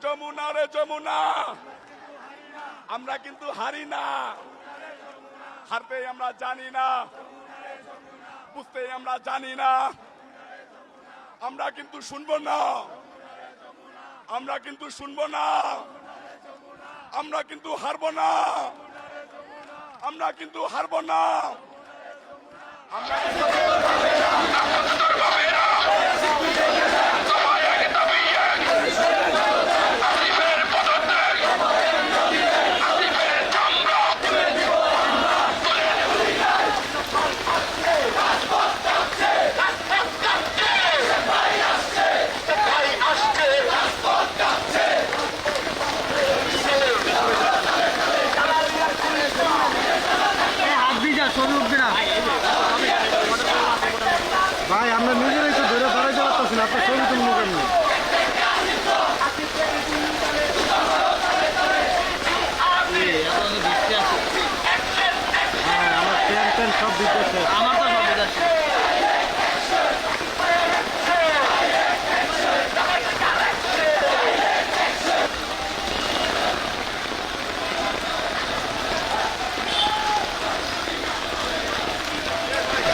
যমুনা রে যমুনা। আমরা কিন্তু হারি না। হারতে আমরা জানি না। বুঝতে আমরা জানি না। আমরা কিন্তু শুনব না। আমরা কিন্তু শুনব না। আমরা কিন্তু হারবো না। আমরা কিন্তু হারবো না। আমরা ভাই, আমরা নিজেরাই তো ধরে ধরাইতে পারতেছি না, আপনার ছবি তুলবো হ্যাঁ আমার প্যান্ট প্যান্ট সব দিতেছে। আমার